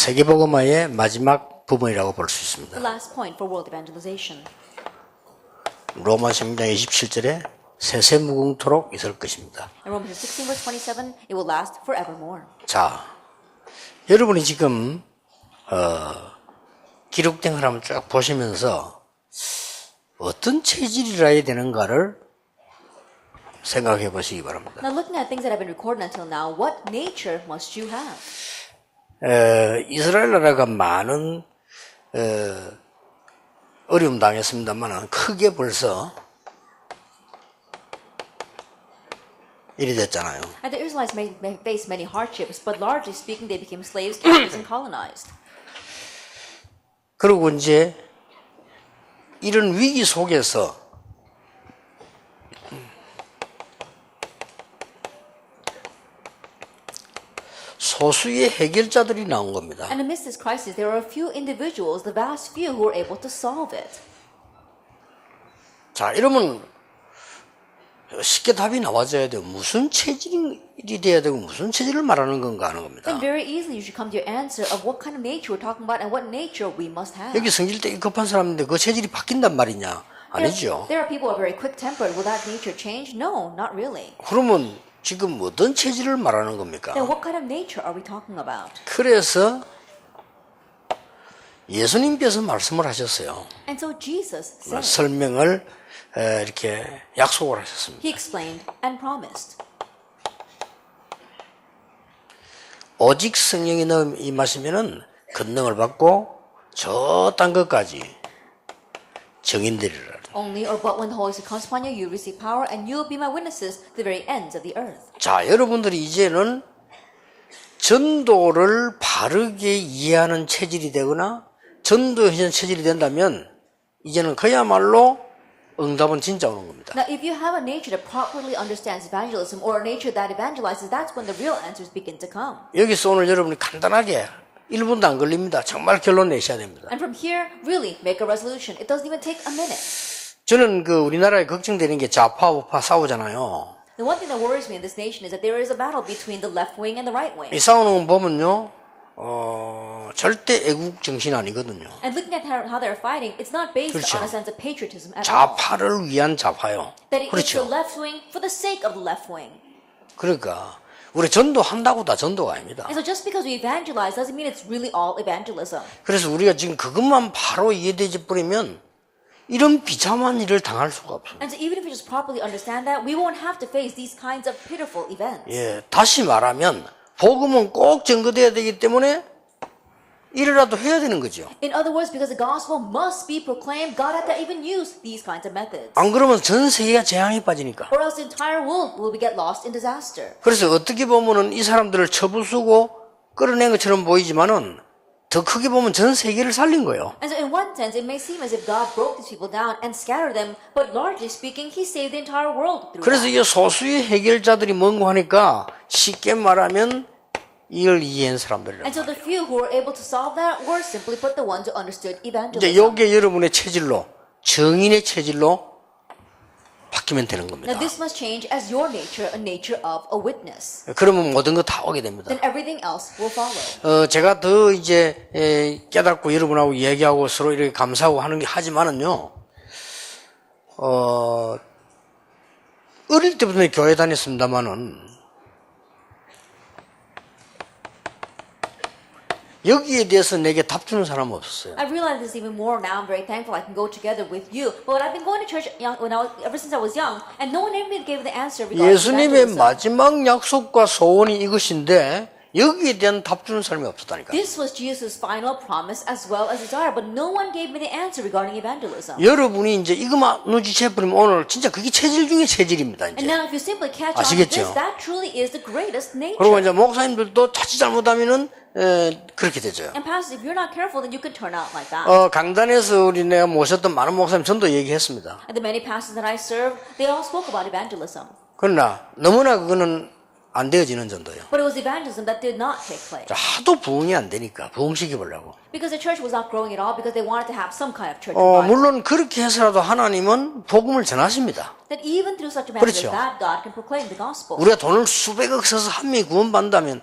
에, 세계복음화의 마지막 부분이라고 볼 수 있습니다. Last point for world evangelization. 로마 16장 27절에 세세 무궁토록 있을 것입니다. In Romans 16 verse 27, it will last forevermore. 자, 여러분이 지금 어, 기록된 걸 한번 쭉 보시면서 어떤 체질이라야 되는가를 생각해 보시기 바랍니다. Now looking at things that have been recorded until now, what nature must you have? 에, 이스라엘 나라가 많은 에, 어려움 당했습니다만 크게 벌써 일이 됐잖아요. And the Israelites may, may face many hardships, but largely speaking, they became slaves, captives, and colonized. 그리고 이제 이런 위기 속에서 소수의 해결자들이 나온 겁니다. And amidst this crisis, there are a few individuals, the vast few, who are able to solve it. 자, 이러면 쉽게 답이 나와줘야 돼요. 무슨 체질이 돼야 되고 무슨 체질을 말하는 건가 하는 겁니다. Then very easily you should come to your answer of what kind of nature we're talking about and what nature we must have. 여기 성질 되게 급한 사람인데 그 체질이 바뀐단 말이냐? 아니죠. there are people who are very quick-tempered. Will that nature change? No, not really. 그러면 지금 어떤 체질을 말하는 겁니까? Then what kind of nature are we talking about? 그래서 예수님께서 말씀을 하셨어요. And so Jesus said, 설명을 에, 이렇게 약속을 하셨습니다. He explained and promised. 오직 성령이 너 임하시면은 권능을 받고 저딴 것까지 정인되리라. Only or but when the Holy Spirit comes upon you, you receive power, and you will be my witnesses to the very ends of the earth. 자, 여러분들이 이제는 전도를 바르게 이해하는 체질이 되거나 전도의 체질이 된다면 이제는 그야말로 응답은 진짜 오는 겁니다. Now, if you have a nature that properly understands evangelism or a nature that evangelizes, that's when the real answers begin to come. 여기서 오늘 여러분이 간단하게 1분도 안 걸립니다. 정말 결론 내셔야 됩니다. And from here, really make a resolution. It doesn't even take a minute. 저는 그 우리나라에 걱정되는 게 좌파 우파 싸우잖아요. The one thing that worries me in this nation is that there is a battle between the left wing and the right wing. 이 싸우는 거 보면요, 어, 절대 애국 정신 아니거든요. And looking at how, they're fighting, it's not based 그렇죠. on a sense of patriotism at all. 좌파를 위한 좌파요. That it is the 그렇죠. left wing for the sake of the left wing. 그러니까 우리 전도한다고 다 전도가 아닙니다. And so just because we evangelize doesn't mean it's really all evangelism. 그래서 우리가 지금 그것만 바로 이해되지 버리면 이런 비참한 일을 당할 수가 없어요. And so even if we just properly understand that, we won't have to face these kinds of pitiful events. 예, 다시 말하면 복음은 꼭 전거돼야 되기 때문에 이래라도 해야 되는 거죠. In other words, because the gospel must be proclaimed, God had to even use these kinds of methods. 안 그러면 전 세계가 재앙에 빠지니까. Or else the entire world will get lost in disaster. 그래서 어떻게 보면은 이 사람들을 쳐부수고 끌어낸 것처럼 보이지만은 더 크게 보면 전 세계를 살린 거예요. And so in one sense, it may seem as if God broke these people down and scattered them, but largely speaking, He saved the entire world through 그래서. 이 소수의 해결자들이 뭔고 하니까 쉽게 말하면 이걸 이해한 사람들이라. And so the few who were able to solve that were simply put the ones who understood 이제 evangelism. 요게 여러분의 체질로 정인의 체질로 바뀌면 되는 겁니다. Now this must change as your nature, a nature of a witness. 그러면 모든 거 다 오게 됩니다. Then everything else will follow. 어, 제가 더 이제 에, 깨닫고 여러분하고 얘기하고 서로 이렇게 감사하고 하는 게 하지만은요, 어, 어릴 때부터 교회 다녔습니다만은, 여기에 대해서 내게 답 주는 사람은 없었어요. I realize this even more now. I'm very thankful I can go together with you. But I've been going to church young, when I was, ever since I was young, and no one ever gave the answer 예수님의. 마지막 약속과 소원이 이것인데, 여기에 대한 답 주는 사람이 없었다니까. This was Jesus' final promise as well as desire, but no one gave me the answer regarding evangelism. 여러분이 이제 이것만 눈치채 버리면 오늘 진짜 그게 체질 중에 체질입니다. And 이제. now, if you simply catch on to 아시겠죠? this, that truly is the greatest nature. 그리고 이제 목사님들도 자칫 잘못하면은 에, 그렇게 되죠. And pastors, if you're not careful, then you could turn out like that. 어, 강단에서 우리 내가 모셨던 많은 목사님 전도 얘기했습니다. and the many pastors that I serve, they all spoke about evangelism. 그러나 너무나 그거는 안 되어지는 전도예요. But it was evangelism that did not take place. 자, 하도 부흥이 안 되니까 부흥시켜 보려고. Because the church was not growing at all, because they wanted to have some kind of church 어, revival. 물론 그렇게 해서라도 하나님은 복음을 전하십니다. That even through such evangelism, 그렇죠. that God can proclaim the gospel. 우리가 돈을 수백억 써서 한 명이 구원받는다면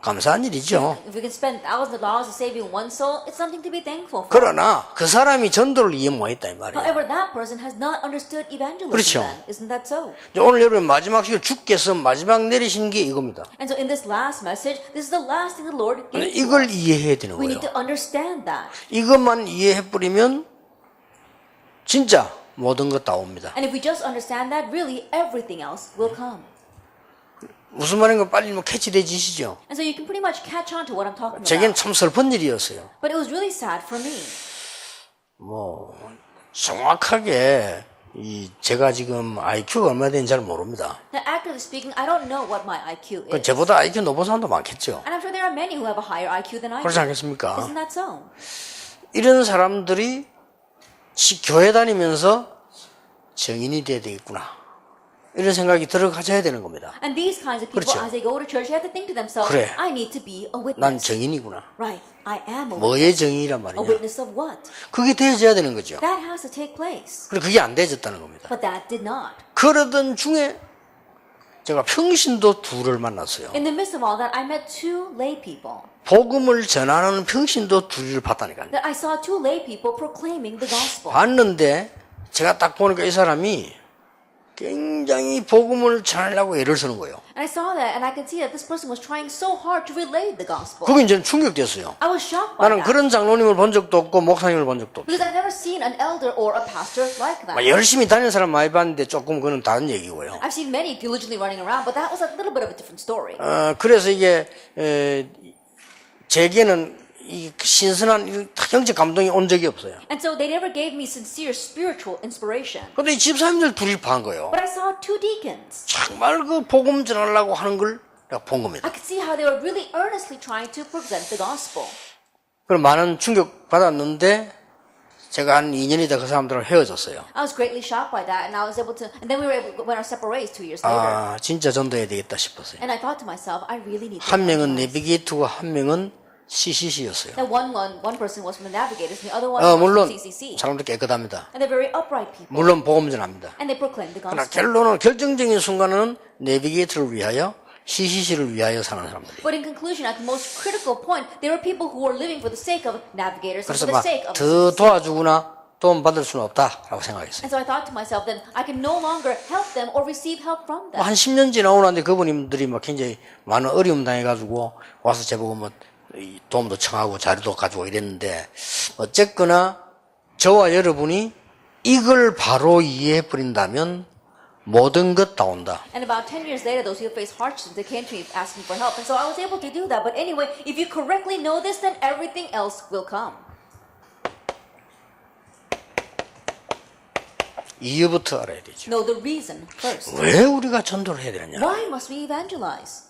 감사한 일이죠. If we can spend thousands of dollars to saving one soul, it's something to be thankful for. 그러나 그 사람이 전도를 이해 못했다 이 말이에요. However, that person has not understood evangelism. 그렇죠. Then. Isn't that so? 이제 오늘 여러분 마지막 시간 주께서 마지막 내리신 게 이겁니다. And so, in this last message, this is the last thing the Lord gave to 이걸. 이해해야 되는 거예요. need to understand that. 이것만 이해해 버리면 진짜 모든 것 다 옵니다. And if we just understand that, really everything else will come. 무슨 말인가 빨리 뭐 캐치되지시죠? And so you can pretty much catch on to what I'm talking 제겐 about. 참 슬픈 일이었어요. But it was really sad for me. 뭐 정확하게 이 제가 지금 IQ가 얼마 되는지 잘 모릅니다. Now, actively speaking, I don't know what my IQ 그 높은 사람도 많겠죠. And I'm sure there are many who have a higher IQ than I 그렇지. 않겠습니까? Isn't that so? 이런 사람들이 지- 교회 다니면서 정인이 돼야 되겠구나. 이런 생각이 들어가져야 되는 겁니다. And these kinds of people, 그렇죠. as they go to church, they have to think to themselves, 그래. I need to be a 난. 정인이구나. Right, I am a. 뭐의 정인이란 A 말이냐. witness of what? 그게 되어져야 되는 거죠. That has to take place. 그리고 그게 안 되어졌다는 겁니다. But that did not. 그러던 중에 제가 평신도 둘을 만났어요. In the midst of all that, I met two lay people. 복음을 전하는 평신도 둘을 봤다니까요. That I saw two lay people proclaiming the gospel. 봤는데 제가 딱 보니까 이 사람이 굉장히 복음을 전하려고 애를 쓰는 거예요. And I saw that, and I could see that this person was trying so hard to relay the gospel. 그게 이제 충격됐어요. I was shocked by 나는 that. 그런 장로님을 본 적도 없고 목사님을 본 적도 없고 Because I've never seen an elder or a pastor like 막 that. 열심히 다니는 사람 많이 봤는데 조금 그건 다른 얘기고요. I've seen many diligently running around, but that was a little bit of a different story. 어, 그래서 이게 에, 제게는 이 신선한 이 영적 감동이 온 적이 없어요. And so they never gave me sincere spiritual inspiration. 근데 이 집사님들 둘이 본 거예요. But I saw two deacons. 정말 그 복음 전하려고 하는 걸 내가 본 겁니다. I could see how they were really earnestly trying to present the gospel. 그럼 많은 충격 받았는데 제가 한 2년이다 그 사람들하고 헤어졌어요. I was greatly shocked by that, and I was able to. And then we were able, went our separate ways two years later. 아 진짜 전도해야 되겠다 싶었어요. And I thought to myself, I really need to. 한 명은. 내비게이트고 한 명은 CCC였어요. Now one one one person was from the Navigators, and the other one 어, was 물론 from CCC. 사람들 깨끗합니다. And they're very upright people, 물론 복음 전합니다. and they proclaim the 그러나 gospel. 결론은 결정적인 순간은 내비게이터를 위하여 CCC를 위하여 사는 사람들이. But in conclusion, at the most critical point, there were people who were living for the sake of navigators and 그래서 for the 막 sake of the 더 CCC. 도와주거나 도움 받을 수는 없다라고 생각했어요. And so I thought to myself, then I can no longer help them or receive help from them. 한 10년 지나고 나는데 그분들이 막 굉장히 많은 어려움 당해가지고 와서 제보고 뭐이 도움도 청하고 자료도 가지고 이랬는데 어쨌거나 저와 여러분이 이걸 바로 이해해 버린다면 모든 것 다 온다. And about 10 years later, those who faced hardships, they came to me asking for help. And so I was able to do that. But anyway, if you correctly know this, then everything else will come. 이유부터 알아야 되죠. Know the reason first. 왜 우리가 전도를 해야 되느냐? Why must we evangelize?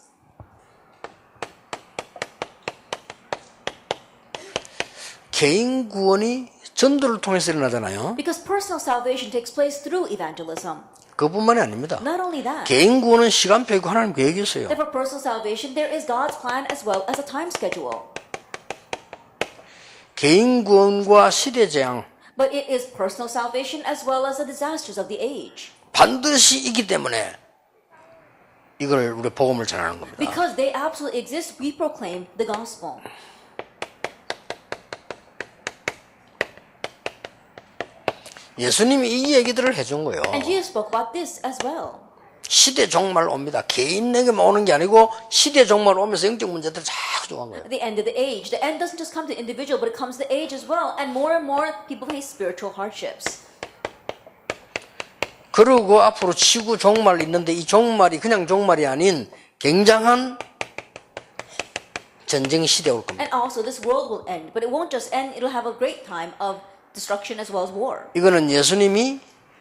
개인 구원이 전도를 통해서 일어나잖아요. Because personal salvation takes place through evangelism. 그뿐만이 아닙니다. Not only that, 개인 구원은 시간표이고 하나님 계획이 있어요. that for personal salvation, there is God's plan as well as a time schedule. 개인 구원과 시대 재앙 But it is personal salvation as well as the disasters of the age. 반드시 있기 때문에 이걸 우리 복음을 전하는 겁니다. Because they absolutely exist, we proclaim the gospel. 예수님이 이 얘기들을 해준 거예요. And Jesus spoke about this as well. 시대 종말 옵니다. 개인에게만 오는 게 아니고 시대 종말 오면서 영적 문제들 자꾸 좋아한 거예요. The end of the age, the end doesn't just come to the individual, but it comes to the age as well. And more and more people face spiritual hardships. 그리고 앞으로 지구 종말 있는데 이 종말이 그냥 종말이 아닌 굉장한 전쟁 시대 올 겁니다. And also, this world will end, but it won't just end, it'll have a great time of destruction as well as war. 이거는 예수님이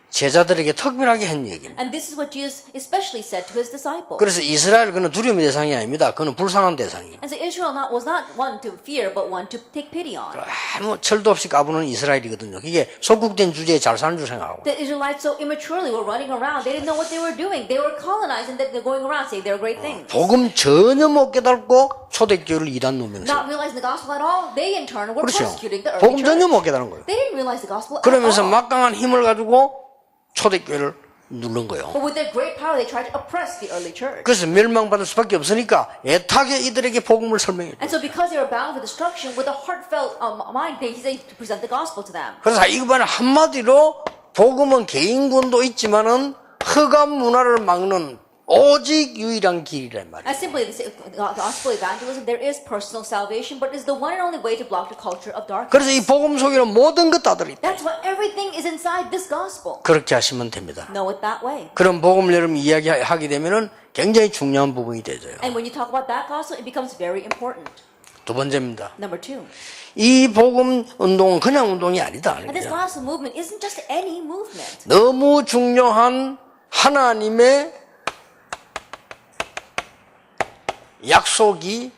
제자들에게 특별하게 한 얘기입니다. And this is what Jesus especially said to his disciples. 그래서 이스라엘 그는 두려움의 대상이 아닙니다. 그는 불쌍한 대상이에요. And so Israel not, was not one to fear, but one to take pity on. 아무 철도 없이 까부는 이스라엘이거든요. 이게 속국된 주제에 잘 사는 줄 생각하고. The Israelites so immaturely were running around. They didn't know what they were doing. They were colonizing, that they're going around saying they're great things. 복음 전혀 못 깨닫고 초대교회를 이단 놈이었어요. Not realizing the gospel at all, they in turn were 그렇죠. persecuting the early 복음 전혀. 못 깨닫는 거예요. They didn't realize the gospel at 그러면서. 막강한 힘을 가지고 초대교회를 누른 거예요. But with their great power, they tried to oppress the early church. 그래서 멸망받을 수밖에 없으니까 애타게 이들에게 복음을 설명해. And so, because they were bound for destruction, with a heartfelt um, mind, they, they to present the gospel to them. 그래서 이번에 한마디로 복음은 개인군도 있지만은 흑암 문화를 막는 오직 유일한 길이란 말이에요. As simply the gospel evangelism, there is personal salvation, but it's the one and only way to block the culture of darkness. 그래서 이 복음 속에는 모든 것 다 들어있다. That's why everything is inside this gospel. 그렇게 하시면 됩니다. Know it that way. 그런 복음을 여러분 이야기하게 되면은 굉장히 중요한 부분이 되죠. And when you talk about that gospel, it becomes very important. 두 번째입니다. Number two. 이 복음 운동은 그냥 운동이 아니다. And this gospel movement isn't just any movement. 너무 중요한 하나님의 약속이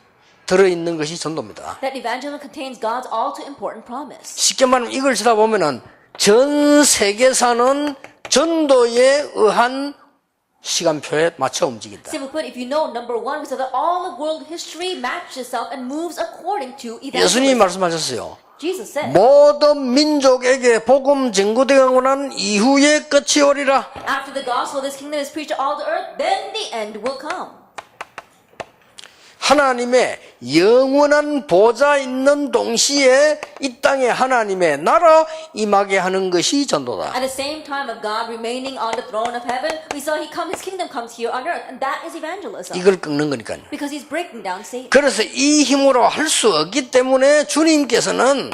들어 있는 것이 전도입니다. That evangelism contains God's all too important promise. 쉽게 말하면 이걸 쓰다 보면은 전 세계 사는 전도에 의한 시간표에 맞춰 움직인다. Simply put, if you know number one, we said that all of world history matches itself and moves according to 예수님이 evangelism. 말씀하셨어요. Jesus said, 모든 민족에게 복음 증거되고 난 이후에 끝이 오리라. after the gospel this kingdom is preached to all the earth, then the end will come. 하나님의 영원한 보좌 있는 동시에 이 땅에 하나님의 나라 임하게 하는 것이 전도다. At the same time of God remaining on the throne of heaven, we saw He come, His kingdom comes here on earth, and that is evangelism. 이걸 끊는 거니까요. Because He's breaking down Satan. 그래서 이 힘으로 할 수 없기 때문에 주님께서는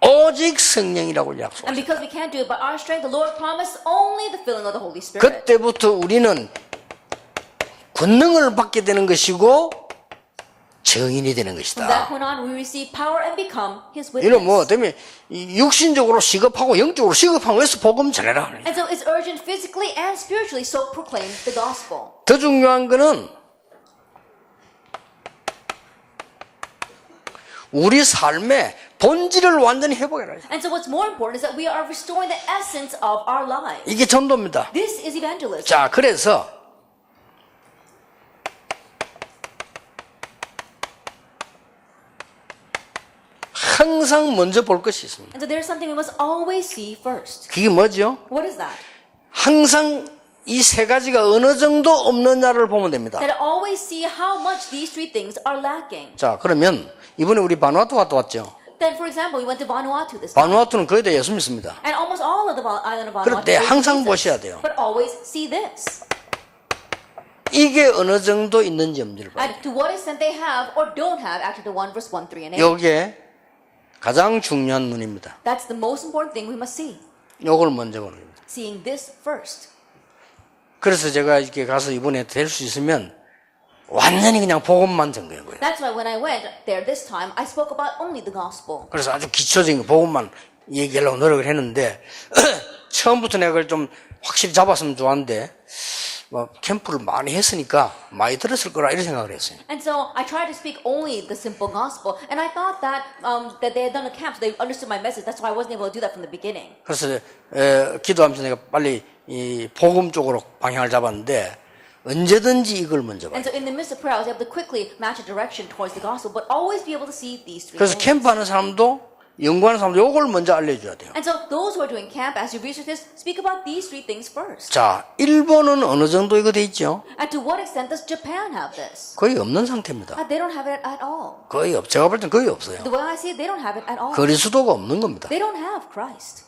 오직 성령이라고 약속. And because we can't do it by our strength, the Lord promised only the filling of the Holy Spirit. 그때부터 우리는 권능을 받게 되는 것이고 정인이 되는 것이다. that point on, we receive power and become His 이런 뭐 witness. 때문에 이 육신적으로 시급하고 영적으로 시급한 거에서 복음 전해라. And so it's urgent physically and spiritually, so proclaim the gospel. 더 중요한 거는 우리 삶의 본질을 완전히 회복해라. And so what's more important is that we are restoring the essence of our lives. 이게 전도입니다. This is evangelism. 자, 그래서 항상 먼저 볼 것이 있습니다. And so there's something we must always see first. 그게 뭐죠? What is that? 항상 이 세 가지가 어느 정도 없느냐를 보면 됩니다. That always see how much these three things are lacking. 자, 그러면 이번에 우리 바누아투 갔다 왔죠. Then, for example, we went to Vanuatu this time. 바누아투는 거의 다 예수 믿습니다. And almost all of the island of Vanuatu. 그런데 praise 항상 Jesus. 보셔야 돼요. But always see this. 이게 어느 정도 있는지 봐요. And to what extent they have or don't have after the 1 verse 1, 3, and 8. 요게 가장 중요한 눈입니다. That's the most important thing we must see. 요걸 먼저 보는 겁니다. Seeing this first. 그래서 제가 이렇게 가서 이번에 될 수 있으면 완전히 그냥 복음만 전거인 거예요. That's why when I went there this time, I spoke about only the gospel. 그래서 아주 기초적인 복음만 얘기하려고 노력을 했는데 처음부터 내가 그걸 좀 확실히 잡았으면 좋았는데 뭐 캠프를 많이 했으니까 많이 들었을 거라 이런 생각을 했어요. And so I tried to speak only the simple gospel, and I thought that um, that they had done a camp, so they understood my message. That's why I wasn't able to do that from the beginning. 그래서 에, 기도하면서 내가 빨리 이 복음 쪽으로 방향을 잡았는데 언제든지 이걸 먼저 봐요. And so in the midst of prayer, I was able to quickly match a direction towards the gospel, but always be able to see these three 그래서 things. 캠프하는 사람도 연구하는 사람도 이걸 먼저 알려줘야 돼요. And so those who are doing camp, as you research this, speak about these three things first. 자, 일본은 어느 정도 이거 돼 있죠? And to what extent does Japan have this? 거의 없는 상태입니다. Uh, they don't have it at all. 거의 없. 제가 볼 땐 거의 없어요. The way I see it, they don't have it at all. 그리스도가 없는 겁니다. They don't have Christ.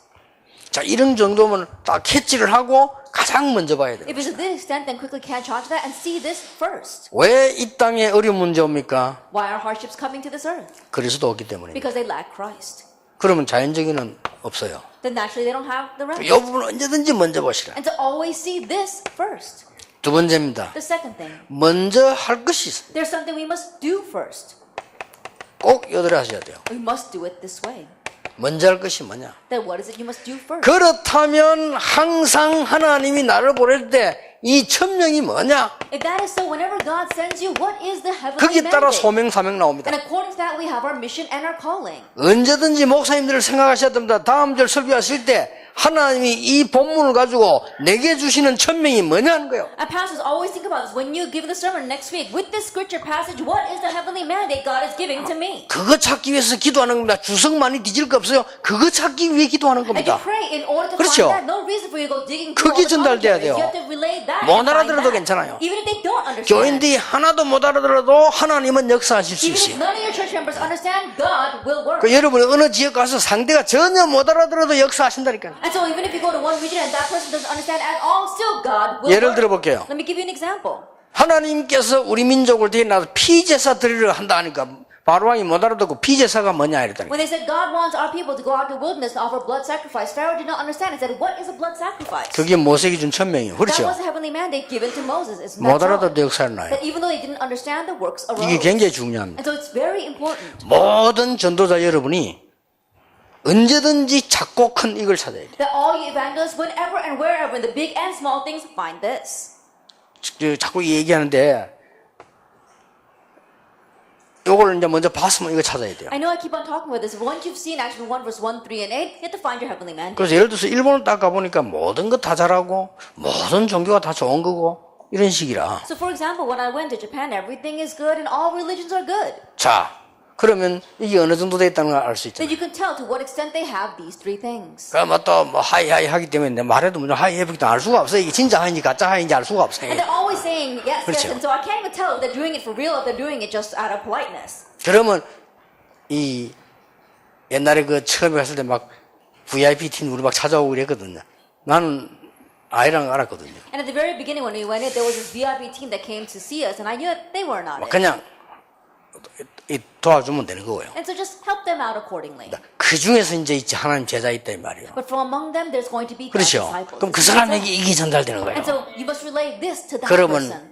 자, 이런 정도면 딱 캐치를 하고 가장 먼저 봐야 돼요. If it's to this extent, then quickly catch on to that and see this first. 왜 이 땅에 어려운 문제 옵니까? Why are hardships coming to this earth? 그리스도 없기 때문입니다. Because they lack Christ. 그러면 자연적인은 없어요. Then naturally they don't have the rest. 이 부분 언제든지 먼저 보시라. And to always see this first. 두 번째입니다. The second thing, 먼저 할 것이 있어요. there's something we must do first. 꼭 여드려 하셔야 돼요. We must do it this way. 먼저 할 것이 뭐냐? 그렇다면 항상 하나님이 나를 보낼 때 이 천명이 뭐냐? So, you, 거기에 따라? 소명 사명 나옵니다. That. 언제든지 목사님들을 생각하셔야 됩니다. 다음 절 설교하실 때 하나님이 이 본문을 가지고 내게 주시는 천명이 뭐냐는 거예요. And pastors always think about this. When you give the sermon next week, with this scripture passage, what is the heavenly mandate God is giving to me? 그거 찾기 위해서 기도하는 겁니다. 주석 많이 뒤질 거 없어요. 그거 찾기 위해 기도하는 And you 겁니다. pray in order to 그렇죠. find that. No reason for you to go digging through 그게 all the 전달돼야. 돼요. You have to relay that. 못 알아들어도. 괜찮아요. Even if they don't understand. 교인들이 하나도 못 알아들어도 하나님은 역사하실 수 Even if 있어요. none of your church members understand, God will work. 그 여러분이 어느 지역 가서 상대가 전혀 못 알아들어도 역사하신다니까요. And so even if you go to one region and that person doesn't understand at all, still God will 예를 work. 들어 볼게요. Let me give you an example. 하나님께서 우리 민족을 대나서 피제사 드리려 한다 하니까 바로왕이 못 알아듣고 피제사가 뭐냐 이랬더니 When they said God wants our people to go out to the wilderness and offer blood sacrifice, Pharaoh did not understand. He said, What is a blood sacrifice? 그게 모세기 준 천명이에요. That 그렇죠? was a heavenly mandate given to Moses. Isn't 못 that so? 알아듣도 역사를 나요. That even though they didn't understand, the works arose. 이게 굉장히 중요합니다. And so it's very important 모든 전도자 여러분이 언제든지 작고 큰 이걸 찾아야 돼요. that all you evangelists, whenever and wherever, in the big and small things, find this. 저 자꾸 얘기하는데 요걸 이제 먼저 봤으면 이거 찾아야 돼요. I know I keep on talking about this. but Once you've seen Acts 1, verse 1, 3, and 8, you have to find your heavenly mandate. 그래서 예를 들어서 일본을 딱 가보니까 모든 거다 잘하고 모든 종교가 다 좋은 거고 이런 식이라. So, for example, when I went to Japan, everything is good and all religions are good. 자, 그러면 이게 어느 정도 됐다는 걸 알수 Then 있잖아요. you can tell to what extent they have these three things. 그러면 또뭐 하이 하이 하기 때문에 내 말해도 무슨 하이 해보기도 알 수가 없어요. 이게 진짜 하이인지 가짜 하이인지 알 수가 없어요. And they're always saying yes, yes, 그렇죠. and so I can't even tell if they're doing it for real or if they're doing it just out of politeness. 그러면 이 옛날에 그 처음에 갔을 때 막 VIP 팀 우리 막 찾아오고 그랬거든요. 나는 아이랑 알았거든요. And at the very beginning when we went in, there was this VIP team that came to see us, and I knew that they were not 막 it. 그냥 이 도와주면 되는 거예요. And so just help them out accordingly. 그 중에서 이제 있지 하나님 제자 있다 이 말이에요. But from among them, there's going to be 그렇죠. disciples. 그럼 그 사람에게? 이게 전달되는 거예요. And so you must relay this to that 그러면 person.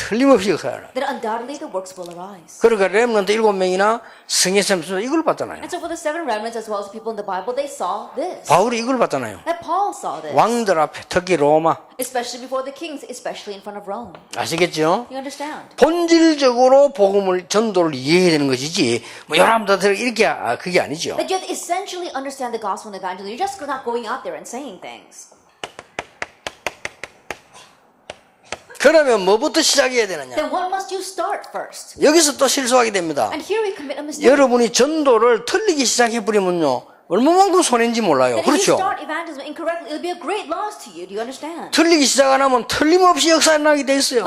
틀림없이 역사를. Then undoubtedly the works will arise. 그러니까 렘넌트 일곱 명이나 성의 샘수 이걸 봤잖아요. And so for the seven remnants as well as the people in the Bible, they saw this. 바울이 이걸 봤잖아요. That Paul saw this. 왕들 앞에 특히 로마 Especially before the kings, especially in front of Rome. 아시겠죠? You understand? 본질적으로 복음을 전도를 이해해야 되는 것이지 뭐 여러분들 이렇게 아, 그게 아니죠. That you have to essentially understand the gospel and evangelism. You're just not going out there and saying things. 그러면 뭐부터 시작해야 되느냐? Then what must you start first? 여기서 또 실수하게 됩니다. And here we commit a mistake. 여러분이 전도를 틀리기 시작해 버리면요 얼마만큼 손해인지 몰라요. 그렇죠? 틀리기 시작 안 하면 틀림없이 역사 나게 돼 있어요.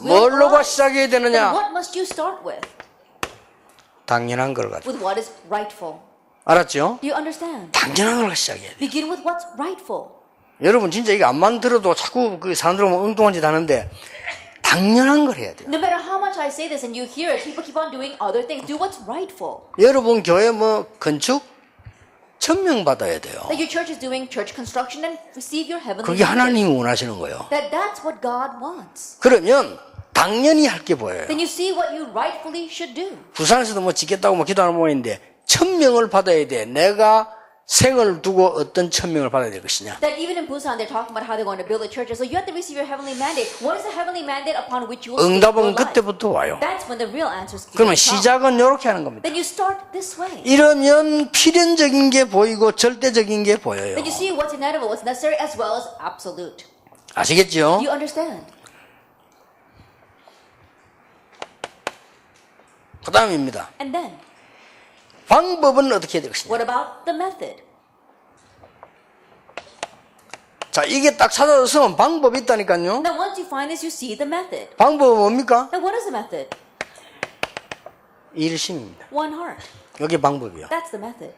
뭘로가. 시작해야 되느냐? 당연한 걸 가지고. 알았죠? 당연한 걸 시작해야 돼. Begin with what's rightful. 여러분 진짜 이거 안만 들어도 자꾸 그 사람들 보면 엉뚱한 짓 하는데 당연한 걸 해야 돼요. No matter how much I say this and you hear it, people keep on doing other things. Do what's rightful. 여러분 교회 뭐 건축 천명 받아야 돼요. That your church is doing church construction and receive your heavenly 그게. 하나님이 원하시는 거예요. That that's what God wants. 그러면 당연히 할 게 보여요. Then you see what you rightfully should do. 부산에서도 뭐 짓겠다고 뭐 기도하는 모양인데 천 명을 받아야 돼. 내가 생을 두고 어떤 천명을 받아야 될 것이냐. That even in Busan, they're talking about how they're going to build a church. So you have to receive your heavenly mandate. What is the heavenly mandate upon which you will 응답은? 그때부터 와요. That's when the real answers 그러면. 시작은 이렇게 하는 겁니다. Then you start this way. 이러면 필연적인 게 보이고 절대적인 게 보여요. Then you see what's inevitable, what's necessary, as well as absolute. 아시겠죠? Do you understand? 그 다음입니다. And then, 방법은 어떻게 해야 될 것이냐. what about the method? 자, 이게 딱 찾아졌으면 방법이 있다니까요. Now, once you find this, you see the method. 방법은 뭡니까? Now, what is the method? 일심입니다. One heart. 여기 방법이요. That's the method.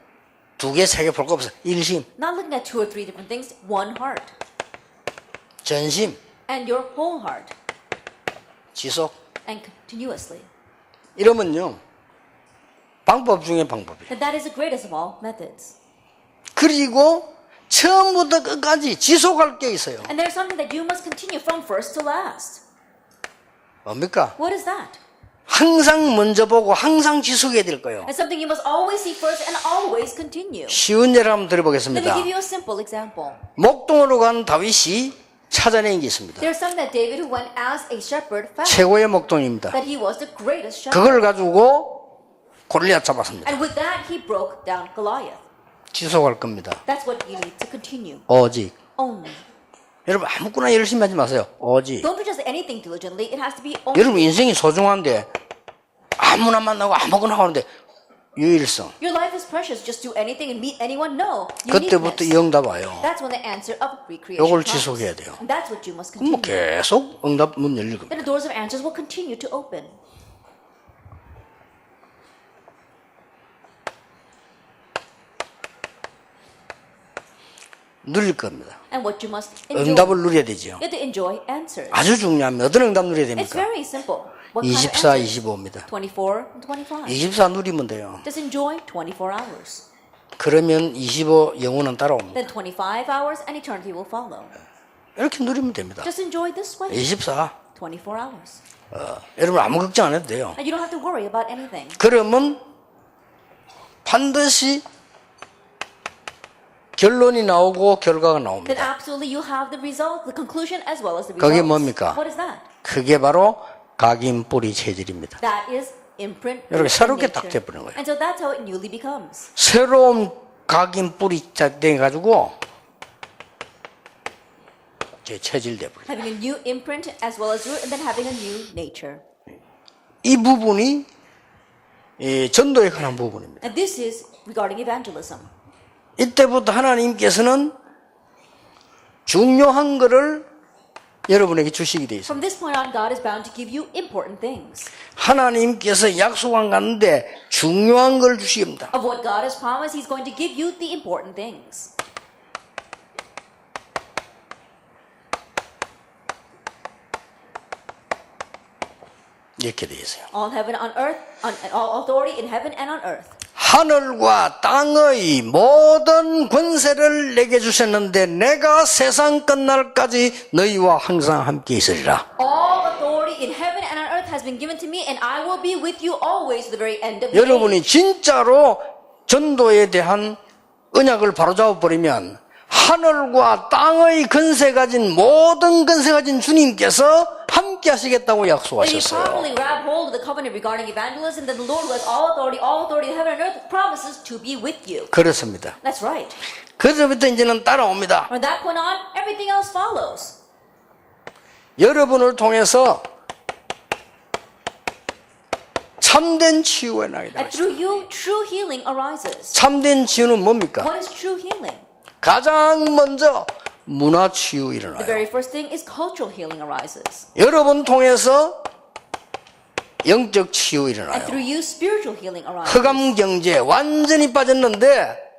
두 개, 세 개 볼 거 없어. 일심, Not looking at two or three different things, one heart. 전심, And your whole heart. 지속. And continuously. 이러면요. 방법 중에 방법이에요. And that is the greatest of all methods. 그리고 처음부터 끝까지 지속할 게 있어요. And there's something that you must continue from first to last. 뭡니까? What is that? 항상 먼저 보고 항상 지속해야 될 거예요. It's something you must always see first and always continue. 쉬운 예를 한번 Let me 들어보겠습니다. give you a simple example. 목동으로 간 다윗이 찾아낸 게 있습니다. There's something that David, who went as a shepherd, found 최고의 목동입니다. that he was the greatest shepherd. 그걸 가지고 골리앗 잡았습니다. And with that, he broke down Goliath. 지속할 겁니다. That's what you need to continue. 오직. Only. 여러분 아무거나 열심히 하지 마세요. 오직. Don't do just anything diligently. It has to be only. 여러분 인생이 소중한데 아무나 만나고 아무거나 하는데 유일성. Your life is precious. Just do anything and meet anyone. No. 그때부터. 응답 와요. That's when the answer of recreation comes. 지속해야 돼요. And that's what you must 그럼 뭐 continue. 계속 응답 문. Then the doors of answers will continue to open. 누릴 겁니다. And what you must enjoy. 응답을 누려야 되죠. You have to enjoy answers. 아주 중요합니다. 어떤 응답 누려야 It's 됩니까? very simple. What kind of 24, answers? 25입니다. 24 and 25. 24 누리면 돼요. Just enjoy 24 hours. 그러면 25 영혼은 따라옵니다. Then 25 hours and eternity will follow. 이렇게 누리면 됩니다. Just enjoy this way. 24. 24 hours. 여러분 아무 걱정 안 해도 돼요. And you don't have to worry about anything. 그러면 반드시 결론이 나오고 결과가 나옵니다. 그게. 뭡니까? 그게 바로 각인 뿌리 체질입니다. Based 새롭게. 딱 돼버리는 거예요. So. 새로운 각인 뿌리 돼 가지고 제 체질 돼버려. Well. 이 부분이 이 전도에 관한 부분입니다. And this is regarding evangelism. 이때부터 하나님께서는 중요한 것을 여러분에게 주시게 돼 있어요. From this point on, God is bound to give you important things. 하나님께서 약속한 가는데 중요한 걸 주십니다. Of what God has promised, He's going to give you the important things. 이렇게 돼 있어요. All heaven on earth, on, all authority in heaven and on earth. 하늘과 땅의 모든 권세를 내게 주셨는데 내가 세상 끝날까지 너희와 항상 함께 있으리라. All authority in heaven and on earth has been given to me, and I will be with you always to the very end of the 여러분이. 진짜로 전도에 대한 언약을 바로잡아 버리면 하늘과 땅의 근세 가진 모든 근세 가진 주님께서 함께 하시겠다고 약속하셨어요. 그렇습니다. 그때부터 이제는 따라옵니다. 여러분을 통해서 참된 치유가 나게 됩니다. 참된 치유는 뭡니까? 가장 먼저 문화 치유 The 일어나요. very first thing is cultural healing arises. 여러분 통해서 영적 치유 And 일어나요. through you, spiritual healing arises. 흑암 경제 완전히 빠졌는데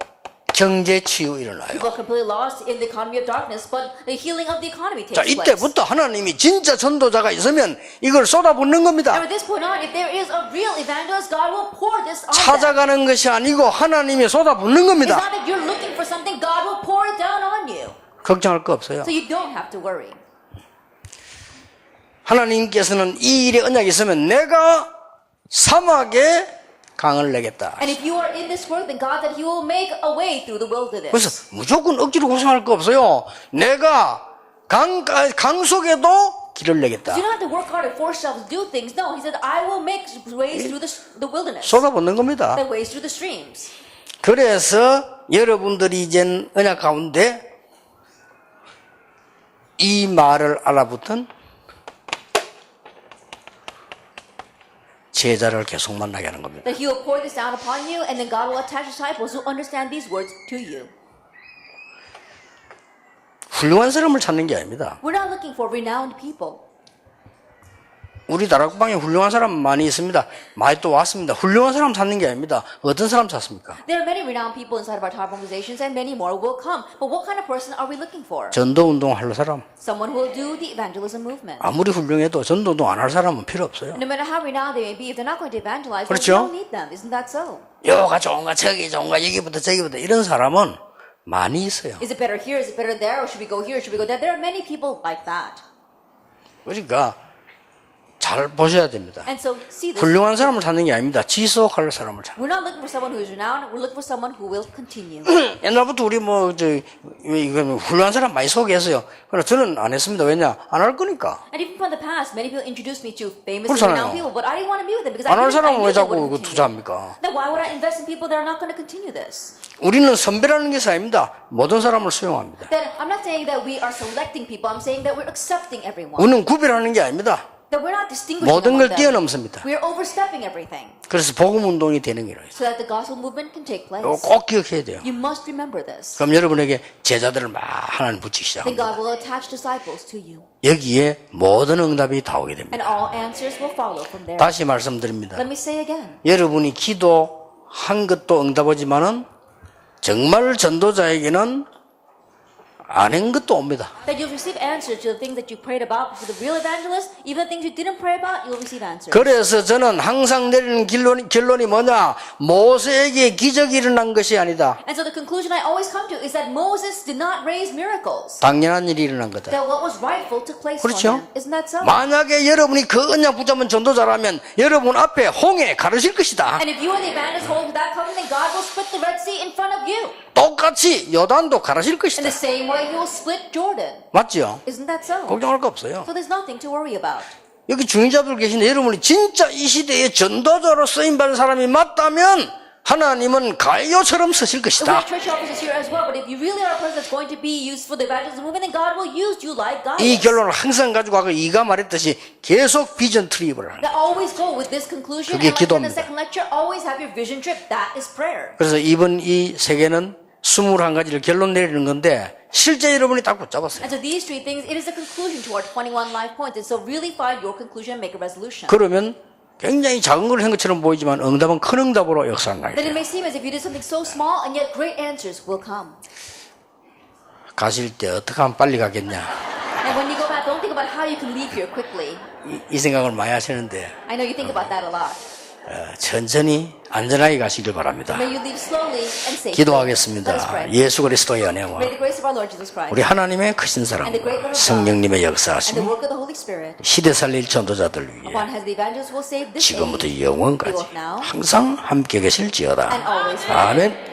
경제 치유 일어나요. People are completely lost in the economy of darkness, but the healing of the economy takes 자, place. 이때부터 하나님이 진짜 전도자가 있으면 이걸 쏟아붓는 겁니다. And at this point on, if there is a real evangelist, God will pour this on them. 찾아가는 것이 아니고 하나님이 쏟아붓는 It's 겁니다. not that you're looking for something, God will pour it down on you. 걱정할 거 없어요. So you don't have to worry. 하나님께서는 이 일에 언약이 있으면 내가 사막에 강을 내겠다. And if you are in this work, then God said He will make a way through the wilderness. 그래서 무조건 억지로 고생할 거 없어요. 내가 강, 강 속에도 길을 내겠다. You don't have to work hard and force yourself to do things. No, He said, I will make ways through the, the wilderness, 쏟아붓는 겁니다. the ways through the streams. 그래서 여러분들이 이젠 언약 가운데 이 말을 알아붙은 제자를 계속 만나게 하는 겁니다. That He will pour this down upon you, and then God will attach disciples who understand these words to you. 훌륭한 사람을 찾는 게 아닙니다. We're not looking for renowned people. 우리 다락방에 훌륭한 사람 많이 있습니다. 많이 또 왔습니다. 훌륭한 사람 찾는 게 아닙니다. 어떤 사람 찾습니까? There are many renowned people inside of our top organizations, and many more will come. But what kind of person are we looking for? 전도 운동 할 사람. Someone who will do the evangelism movement. 아무리 훌륭해도 전도 운동 안 할 사람은 필요 없어요. No matter how renowned they may be, if they're not going to evangelize, then we 그렇죠? don't need them. Isn't that so? 여가 좋은가 저기 좋은가 여기부터 저기부터 이런 사람은 많이 있어요. Is it better here? Is it better there? Or should we go here? Should we go there? There are many people like that. 그러니까 잘 보셔야 됩니다. So see. 훌륭한 사람을 찾는 게 아닙니다. 지속할 사람을 찾는. 옛날부터 우리 뭐, 저, 이거 훌륭한 사람 많이 소개했어요. 그러나 저는 안 했습니다. 왜냐? 안 할 거니까. 그렇잖아요. renowned people, but I didn't want to be with them because I, 안할 didn't, I 사람은 왜 자꾸 그. 투자합니까? 우리는 선별하는 것이 아닙니다. 모든 사람을 수용합니다. 우리는 구별하는 게 아닙니다. 모든 걸. 뛰어넘습니다. 그래서 복음 운동이 되는 거예요. so 꼭 기억해야 돼요. 그럼 여러분에게 제자들을 막 하나님 붙이기 시작합니다. You, 여기에 모든 응답이 다 오게 됩니다. 다시 말씀드립니다. Let me say again. 여러분이 기도 한 것도 응답하지만은 정말 전도자에게는 안한 것도 옵니다. That you'll receive answers to the things that you prayed about for the real evangelist, even the things you didn't pray about, you'll receive answers. 그래서 저는 항상 내리는 결론이, 결론이 뭐냐? 모세에게 기적이 일어난 것이 아니다. And so the conclusion I always come to is that Moses did not raise miracles. 당연한 일이 일어난 거다. That what was rightful took place 그렇죠? for him. Isn't that so? 만약에 여러분이 그 언약 붙잡은 전도자라면 여러분 앞에 홍해 가르실 것이다. And if you are the evangelist holding that covenant, God will split the Red Sea in front of you. 똑같이 요단도 가르실 In 것이다. the same way, He will split Jordan. 맞죠? Isn't that so? 걱정할 거 없어요. So there's nothing to worry about. 여기 중의자들 계신데 여러분이 진짜 이 시대에 전도자로 쓰임 받은 사람이 맞다면 하나님은 가요처럼 쓰실 것이다. 이. 결론을 항상 가지고 가고 이가 말했듯이 계속 비전 트립을 하는. 그게 기도입니다. 그래서 이번 이 세계는 21가지를 결론 내리는 건데 실제 여러분이 딱 붙잡았어요. And so these three things, it is the conclusion to our 21 life points. And so really find your conclusion and make a resolution. 그러면 굉장히 작은 걸 한 것처럼 보이지만 응답은 큰 응답으로 역사한다. Then it may seem as if you did something so small, and yet great answers will come. 가실 때 어떻게 하면 빨리 가겠냐. And when you go back, don't think about how you can leave here quickly. 이, 이 생각을 많이 하시는데 I know you think about that a lot. 어, 천천히 안전하게 가시길 바랍니다. 기도하겠습니다. 예수 그리스도의 은혜와 우리 하나님의 크신 사랑, and the great love of God 성령님의 역사하심, 시대 살릴 전도자들 위해 지금부터 영원까지 항상 함께 계실지어다. 아멘.